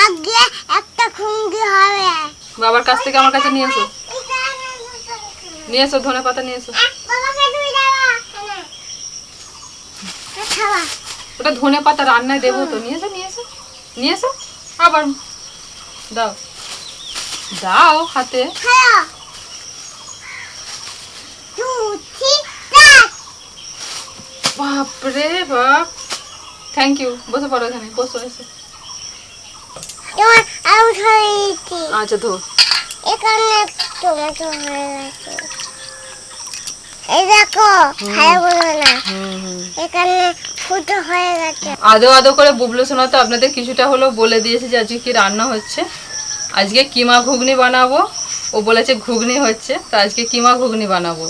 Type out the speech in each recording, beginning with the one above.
আগে একটা খুঙ্গি হবে। বাবার কাছ থেকে আমার কাছে নিয়ে এসো। নিয়ে এসো ধনে পাতা নিয়ে এসো। ওটা ধনে পাতা রান্নায় দেবো তো। নিয়ে এসো নিয়ে এসো। নিয়ে এসো। আবার দাও। দাও হাতে। বাপরে বাপ। থ্যাংক ইউ বসে পড়ো এখানে বসো এসে। আচ্ছা ধো এখানে টমেটো হয়ে গেছে এই দেখো খাই বলো না। হুম হুম এখানে ফুটো হয়ে গেছে। আদো আদো করে বুবলু শোনা তো আপনাদের কিছুটা হলেও বলে দিয়েছে যে আজকে কি রান্না হচ্ছে। আজকে কিমা ঘুগনি বানাবো। ও বলেছে ঘুগনি হচ্ছে তো আজকে কিমা ঘুগনি বানাবো।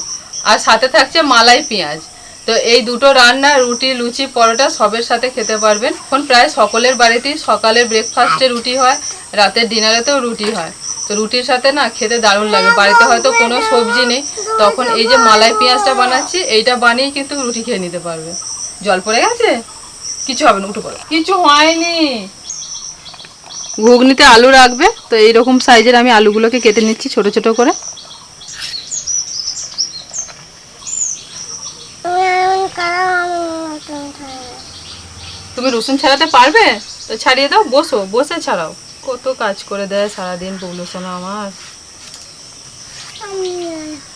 আর সাথে থাকছে মালাই পেঁয়াজ। তো এই দুটো রান্না রুটি লুচি পরোটা সবের সাথে খেতে পারবেন। এখন প্রায় সকলের বাড়িতেই সকালে ব্রেকফাস্টে রুটি হয় রাতের ডিনারেতেও রুটি হয়। তো রুটির সাথে না খেতে দারুণ লাগে। বাড়িতে হয়তো কোনো সবজি নেই। তখন এই যে মালাই পেঁয়াজটা বানাচ্ছি এইটা বানিয়েই কিন্তু রুটি খেয়ে নিতে পারবে। জল পড়ে গেছে? কিছু হবে না উঠে পড়ো। কিছু হয়নি। ঘুগনিতে আলু রাখবে। তো এইরকম সাইজের আমি আলুগুলোকে কেটে নিচ্ছি ছোট ছোট করে তুমি এমন করো আমি নতুন খাই তুমি রসুন ছাড়াতে পারবে? তো ছাড়িয়ে দাও, বসো, বসে ছাড়াও। কত কাজ করে দেয় সারাদিন বলল শোনো আমার।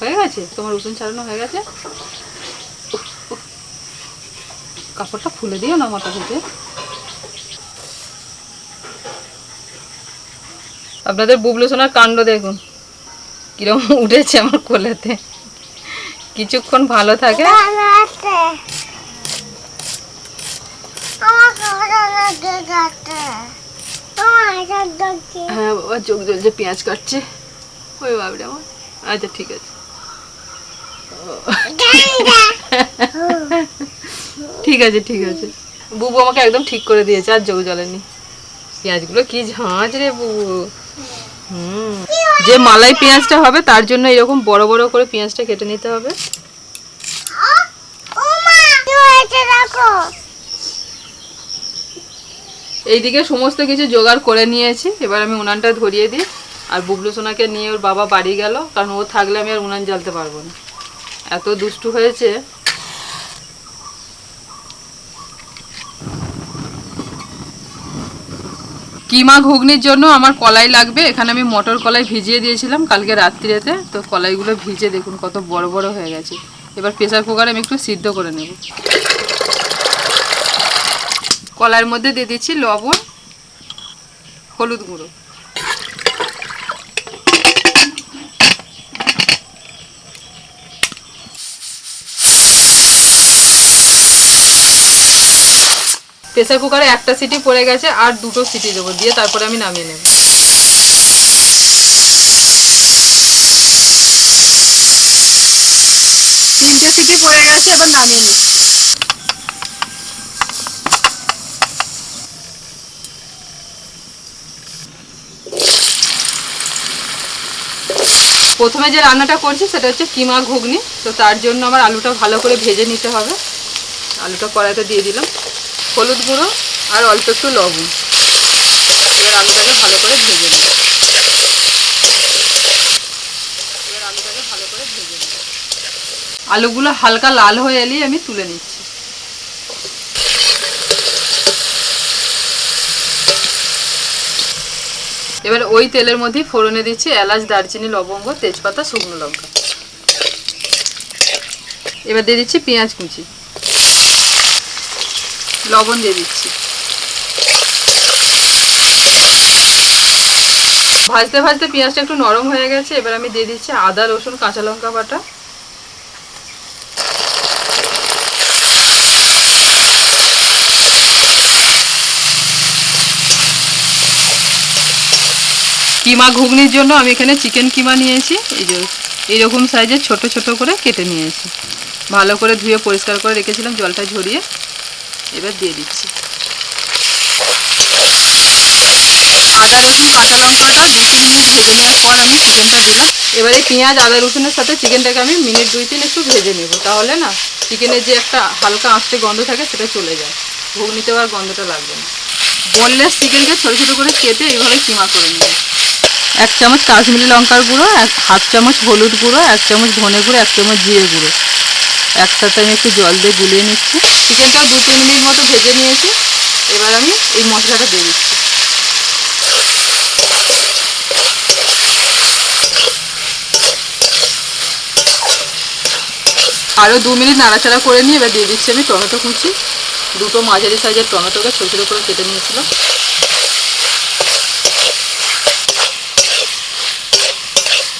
হয়ে গেছে? তোমার রসুন ছাড়ানো হয়ে গেছে। কাপড়টা খুলে দিও না মাথা থেকে। আপনাদের বুবলু সোনার কাণ্ড দেখুন। কিরম উঠেছে আমার কোলেতে। কিছুক্ষণ ভালো থাকে ভালো আছে আমার খাওয়া লাগে যাচ্ছে আমার এটা দেখছি হ্যাঁ বাবা চোখ জ্বলছে পেঁয়াজ কাটছে। ওই বাবরে আমার। আচ্ছা ঠিক আছে। ঠিক আছে ঠিক আছে। বুবু আমাকে একদম ঠিক করে দিয়েছে, আর চোখ জ্বলেনি। পেঁয়াজগুলো কি ঝাঁঝ রে বুবু। হুম। যে মালাই পেঁয়াজটা হবে, তার জন্য এরকম বড় বড় করে পেঁয়াজটা কেটে নিতে হবে। এইদিকে সমস্ত কিছু জোগাড় করে নিয়েছি। এবার আমি উনানটা ধরিয়ে দিই। আর বুবলু সোনাকে নিয়ে ওর বাবা বাড়ি গেল। কারণ ও থাকলে আমি আর উনান জ্বালতে পারব না। এত দুষ্টু হয়েছে। কিমা ঘুগনির জন্য আমার কলাই লাগবে? এখানে আমি মটর কলাই ভিজিয়ে দিয়েছিলাম কালকে রাত্রিরেতে। তো কলাইগুলো ভিজে দেখুন কত বড় বড় হয়ে গেছে। এবার প্রেসার কুকারে আমি একটু সিদ্ধ করে নেব। কলাইয়ের মধ্যে দিয়ে দিচ্ছি লবণ, হলুদ গুঁড়ো। প্রেসার কুকারে একটা সিটি পড়ে গেছে, আর দুটো সিটি দেবো, দিয়ে তারপরে আমি নামিয়ে নেব। তিনটে সিটি পড়ে গেছে, এবার নামিয়ে নিচ্ছি। প্রথমে যে রান্নাটা করছি সেটা হচ্ছে কিমা ঘুগনি। তো তার জন্য আমার আলুটা ভালো করে ভেজে নিতে হবে। আলুটা কড়াইতে দিয়ে দিলাম। হলুদ গুঁড়ো আর অল্প একটু লবণ। এবার আলুটাকে ভালো করে ভেজে নেব। ভালো করে আলুগুলো হালকা লাল হয়ে এলেই আমি তুলে নিচ্ছি। এবার ওই তেলের মধ্যেই ফোড়নে দিচ্ছি এলাচ, দারচিনি, লবঙ্গ, তেজপাতা, শুকনো লঙ্কা। এবার দিয়ে দিচ্ছি পেঁয়াজ কুচি। লবণ দিয়ে দিচ্ছি। ভাজতে ভাজতে পেঁয়াজটা একটু নরম হয়ে গেছে, এবার আমি দিয়ে দিচ্ছি আদা, রসুন, কাঁচা লঙ্কা বাটা। কিমা ঘুগনির জন্য আমি এখানে চিকেন কিমা নিয়েছি। এই যে, এইরকম সাইজের ছোট ছোট করে কেটে নিয়েছি। ভালো করে ধুয়ে পরিষ্কার করে রেখেছিলাম, জলটা ঝরিয়ে। এবার দিয়ে দিচ্ছি। আদা রসুন, কাঁচা লঙ্কাটা দু তিন মিনিট ভেজে নেওয়ার পর আমি চিকেনটা দিলাম। এবারে পেঁয়াজ, আদা রসুনের সাথে চিকেনটাকে আমি মিনিট দুই তিন একটু ভেজে নেব। তাহলে না চিকেনের যে একটা হালকা আঁচতে গন্ধ থাকে, সেটা চলে যায়। ঘুগনিতে আর গন্ধটা লাগবে না। বোনলেস চিকেনকে ছোটো ছোটো করে কেটে এইভাবে কিমা করে নেব এক চামচ কাশ্মীরি লঙ্কার গুঁড়ো, এক হাফ চামচ হলুদ গুঁড়ো, এক চামচ ধনে গুঁড়ো, এক চামচ জিরে গুঁড়ো। একসাথে আমি একটু জল দিয়ে গুলিয়ে নিচ্ছি। চিকেনটা দু তিন মিনিট মতো ভেজে নিয়েছি। এবার আমি এই মশলাটা দিয়ে দিচ্ছি। আরও দু মিনিট নাড়াচাড়া করে নিয়ে এবার দিয়ে দিচ্ছি আমি টমেটো কুচি। দুটো মাঝারি সাইজের টমেটোকে ছোটো ছোটো করে কেটে নিয়েছিলাম।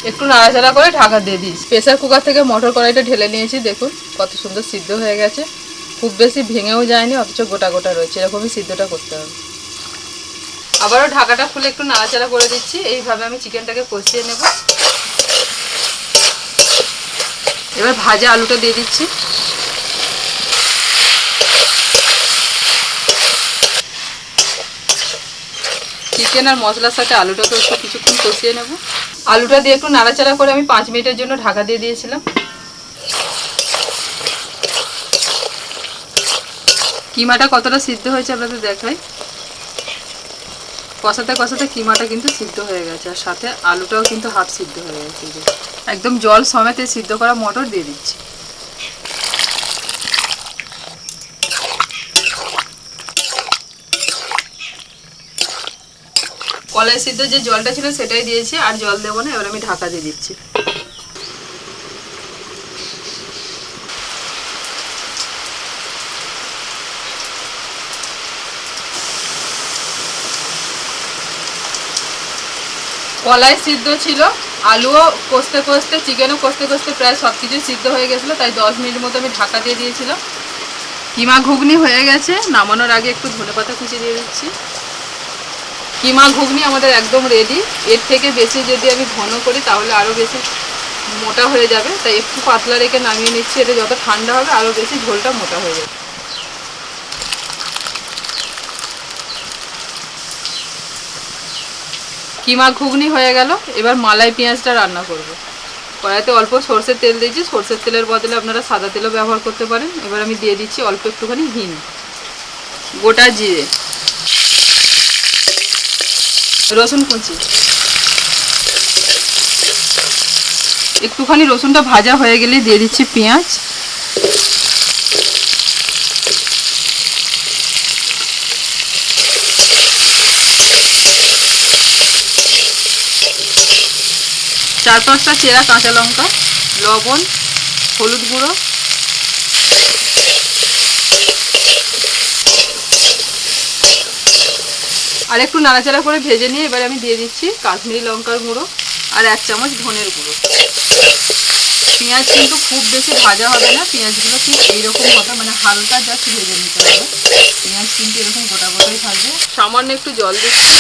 একটু নাড়াচাড়া করে ঢাকা দিয়ে দিই প্রেসার কুকার থেকে মটর কড়াইটা ঢেলে নিয়েছি, দেখুন কত সুন্দর সিদ্ধ হয়ে গেছে। খুব বেশি ভেঙেও যায়নি, অথচ গোটা গোটা রয়েছে, এরকমই সিদ্ধটা করতে হবে। আবারও ঢাকাটা খুলে একটু নাড়াচাড়া করে দিচ্ছি, এইভাবে আমি চিকেনটাকে কষিয়ে নেব। এবার ভাজা আলুটা দিয়ে দিচ্ছি। চিকেন আর মশলার সাথে আলুটাকে একটু কিছুক্ষণ কষিয়ে নেব। আলুটা দিয়ে একটু নাড়াচাড়া করে আমি পাঁচ মিনিটের জন্য ঢাকা দিয়ে দিয়েছিলাম। কিমাটা কতটা সিদ্ধ হয়েছে আপনাদের দেখাই? কষাতে কষাতে কিমাটা কিন্তু সিদ্ধ হয়ে গেছে, আর সাথে আলুটাও কিন্তু হাফ সিদ্ধ হয়ে গেছে। একদম জল সমেতে সিদ্ধ করা মটর দিয়ে দিচ্ছি। কলাই সিদ্ধ যে জলটা ছিল সেটাই দিয়েছি, আর জল দেবো না, এবার আমি ঢাকা দিয়ে দিচ্ছি। কলাই সিদ্ধ ছিল, আলুও কষতে কষতে, চিকেনও কষতে কষতে প্রায় সব কিছু সিদ্ধ হয়ে গেছিল, তাই দশ মিনিট মতো আমি ঢাকা দিয়ে দিয়েছিলাম। কিমা ঘুগনি হয়ে গেছে, নামানোর আগে একটু ধনেপাতা খুঁজে দিয়ে দিচ্ছি। কিমা ঘুগনি আমাদের একদম রেডি এর থেকে বেশি যদি আমি ঘন করি, তাহলে আরও বেশি মোটা হয়ে যাবে। তাই একটু পাতলা রেখে নামিয়ে নিচ্ছি। এটা যত ঠান্ডা হবে আরও বেশি ঝোলটা মোটা হয়ে যাবে। কিমা ঘুগনি হয়ে গেল। এবার মালাই পেঁয়াজটা রান্না করব। কড়াইতে অল্প সর্ষের তেল দিয়েছি। সর্ষের তেলের বদলে আপনারা সাদা তেলও ব্যবহার করতে পারেন। এবার আমি দিয়ে দিচ্ছি অল্প একটুখানি হিং। গোটা জিরে। রসুন কুচি। একটুখানি রসুনটা ভাজা হয়ে গেলে দিয়ে দিচ্ছি পেঁয়াজ। চার পাঁচটা চেরা কাঁচা লঙ্কা, লবণ, হলুদ গুঁড়ো আর একটু নাড়াচাড়া করে ভেজে নিয়ে এবার আমি দিয়ে দিচ্ছি কাশ্মীরি লঙ্কার গুঁড়ো আর এক চামচ ধনের গুঁড়ো। পেঁয়াজ কিন্তু খুব বেশি ভাজা হবে না, পেঁয়াজগুলো ঠিক এইরকম হবে মানে হালকা জাস্ট ভেজে নিতে হবে। পেঁয়াজ কিন্তু এরকম গোটা গোটাই থাকবে সামান্য একটু জল দিচ্ছি।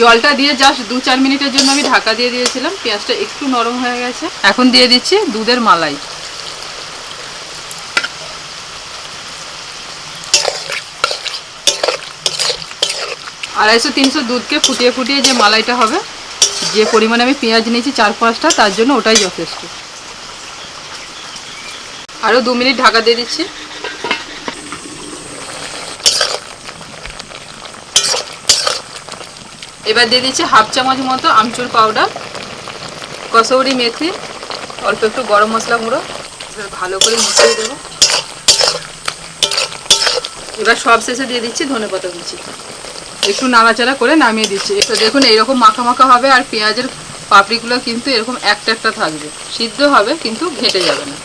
জলটা দিয়ে জাস্ট দু চার মিনিটের জন্য আমি ঢাকা দিয়ে দিয়েছিলাম, পেঁয়াজটা একটু নরম হয়ে গেছে। এখন দিয়ে দিচ্ছি দুধের মালাই। আড়াইশো তিনশো দুধকে ফুটিয়ে ফুটিয়ে যে মালাইটা হবে, যে পরিমাণে আমি পেঁয়াজ নিয়েছি চার পাঁচটা, তার জন্য ওটাই যথেষ্ট। আরও দু মিনিট ঢাকা দিয়ে দিচ্ছি। এবার দিয়ে দিচ্ছি হাফ চামচ মতো আমচুর পাউডার, কসৌরি মেথি, অল্প একটু গরম মশলা গুঁড়ো, এবার ভালো করে মিশিয়ে দেবো। এবার সব শেষে দিয়ে দিচ্ছি ধনে পাতা একটু নাড়াচাড়া করে নামিয়ে দিচ্ছি। তো দেখুন এইরকম মাখা মাখা হবে আর পেঁয়াজের পাপড়িগুলো কিন্তু এরকম একটা একটা থাকবে। সিদ্ধ হবে কিন্তু ঘেটে যাবে না।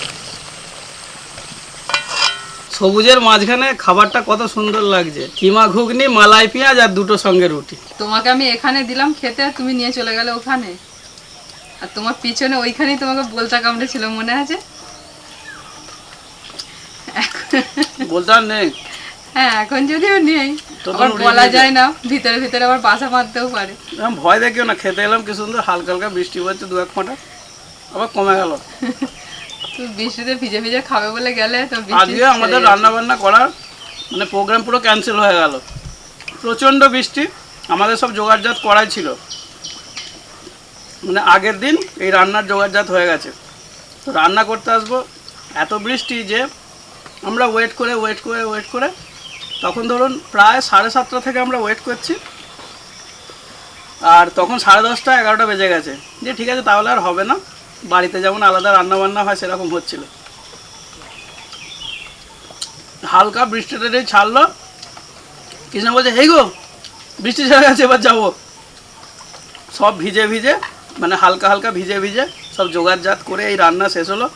সবুজের মাঝখানে খাবারটা কত সুন্দর লাগছে। কিমা ঘুগনি মালাই পেঁয়াজ আর দুটো সঙ্গে রুটি। তোমাকে আমি এখানে দিলাম খেতে আর তুমি নিয়ে চলে গেলে ওখানে। আর তোমার পিছনে ওইখানেই তোমাকে বলতা কামড়ে ছিল মনে আছে? বলতে আর নেই। হ্যাঁ এখন যদিও নেই আবার বলা যায় না ভিতরে ভিতরে আবার বাসা মারতেও পারে। ভয় দেখিও না খেতে এলাম কি সুন্দর হালকা হালকা বৃষ্টি পড়ছে দু এক ফোঁটা আবার কমে গেল। তুই বৃষ্টিতে ভিজে ভিজে খাবে বলে গেলে তো আজকে আমাদের রান্না বান্না করার মানে প্রোগ্রাম পুরো ক্যান্সেল হয়ে গেল। প্রচণ্ড বৃষ্টি আমাদের সব জোগাড়জাত করাই ছিল। মানে আগের দিন এই রান্নার জোগাড়জাত হয়ে গেছে। তো রান্না করতে আসব এত বৃষ্টি যে আমরা ওয়েট করে ওয়েট করে ওয়েট করে তখন ধরুন প্রায় সাড়ে সাতটা থেকে আমরা ওয়েট করছি। আর তখন সাড়ে দশটা, এগারোটা বেজে গেছে। যে ঠিক আছে, তাহলে আর হবে না। বাড়িতে যেমন আলাদা রান্না বান্না হয়, সেরকম হচ্ছিল। হালকা বৃষ্টিটা যেই ছাড়লো, কৃষ্ণ বলছে, হেই গো, বৃষ্টি ছেড়ে গেছে, এবার যাব। সব ভিজে ভিজে মানে হালকা হালকা ভিজে ভিজে সব জোগাড়জাত করে এই রান্না শেষ হলো।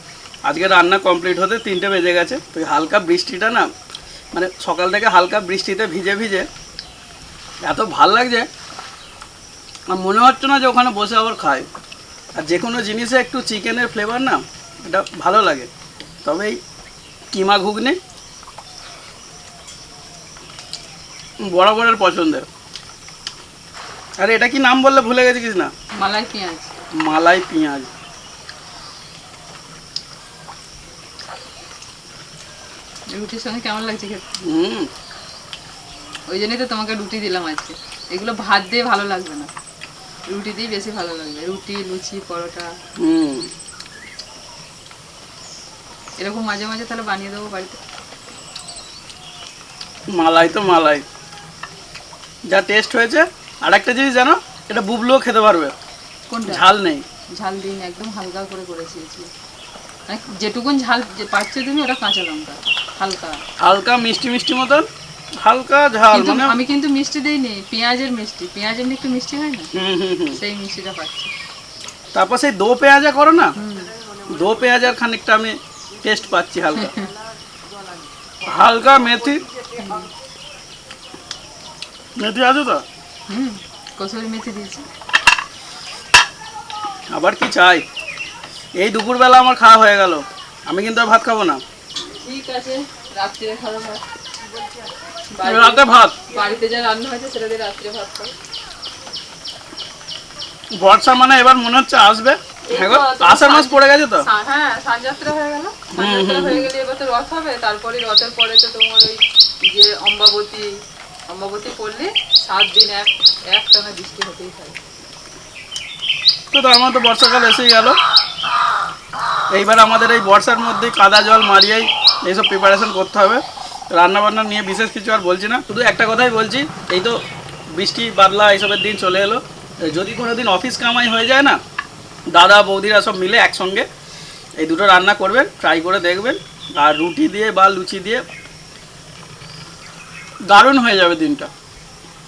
আজকে রান্না কমপ্লিট হতে তিনটে বেজে গেছে। তো হালকা বৃষ্টিটা না মানে সকাল থেকে হালকা বৃষ্টিতে ভিজে ভিজে এত ভালো লাগছে আর মনে হচ্ছে না যে ওখানে বসে আবার খাই। আর যে কোনো জিনিসে একটু চিকেনের ফ্লেভার না এটা ভালো লাগে। তবে এই কিমা ঘুগনি বরাবরের পছন্দের। আরে এটা কি নাম বললে ভুলে গেছিস না? মালাই পেঁয়াজ। মালাই পেঁয়াজ। রুটির সঙ্গে কেমন লাগছে খেতে? হুম। ওই জন্যই তো তোমাকে রুটি দিলাম আজকে। এগুলো ভাত দিয়ে ভালো লাগবে না। রুটি দিয়ে বেশি ভালো লাগবে। রুটি লুচি পরোটা। হুম। এরকম মাঝে মাঝে তাহলে বানিয়ে দেবো বাড়িতে। মালাই তো মালাই। যা টেস্ট হয়েছে আর একটা জিনিস জানো এটা বুবলুও খেতে পারবে। কোনটা? ঝাল নেই। ঝাল দিন একদম হালকা করে করেছি মানে যেটুকুন ঝাল পাচ্ছো তুমি ওটা কাঁচা লঙ্কা। হালকা। হালকা মিষ্টি মিষ্টি মতন? হালকা ঝাল মানে আমি কিন্তু মিষ্টি দিইনি পেঁয়াজের মিষ্টি। পেঁয়াজ এমনি একটু মিষ্টি হয় না? হুম হুম হুম সেই মিষ্টিটা পাচ্ছি। তারপর সেই দো পেঁয়াজা করো না? দো পেঁয়াজার খানিকটা আমি টেস্ট পাচ্ছি হালকা। হালকা মেথি। মেথি আছে তো? হুম কসুরি মেথি দিয়েছি। আবার কি চাই? এই দুপুরবেলা আমার খাওয়া হয়ে গেল। আমি কিন্তু আর ভাত খাব না। ঠিক আছে রাত্রে খাওয়া ভাত। রাতে ভাত? বাড়িতে যা রান্না হয়েছে সেটা দিয়ে রাত্রে ভাত খাও বর্ষা মানে এবার মনে হচ্ছে আসবে? আষাঢ় মাস পড়ে গেছে তো? হ্যাঁ সানযাত্রা হয়ে গেল। সানযাত্রা হয়ে গেলে এবার তো রথ হবে তারপরে রথের পরে তো তোমার ওই যে অম্বাবতী অম্বাবতী পড়লে সাত দিন এক এক টানা বৃষ্টি হতেই থাকে তো তার মধ্যে বর্ষাকাল এসেই গেল। এইবার আমাদের এই বর্ষার মধ্যে কাদা জল মারিয়েই এইসব প্রিপারেশন করতে হবে। রান্নাবান্না নিয়ে বিশেষ কিছু আর বলছি না। শুধু একটা কথাই বলছি, এই তো বৃষ্টি, বাদলা এইসবের দিন চলে এলো। যদি কোনো দিন অফিস কামাই হয়ে যায় না, দাদা, বৌদিরা সব মিলে একসঙ্গে এই দুটো রান্না করবেন ট্রাই করে দেখবেন, আর রুটি দিয়ে বা লুচি দিয়ে দারুণ হয়ে যাবে দিনটা।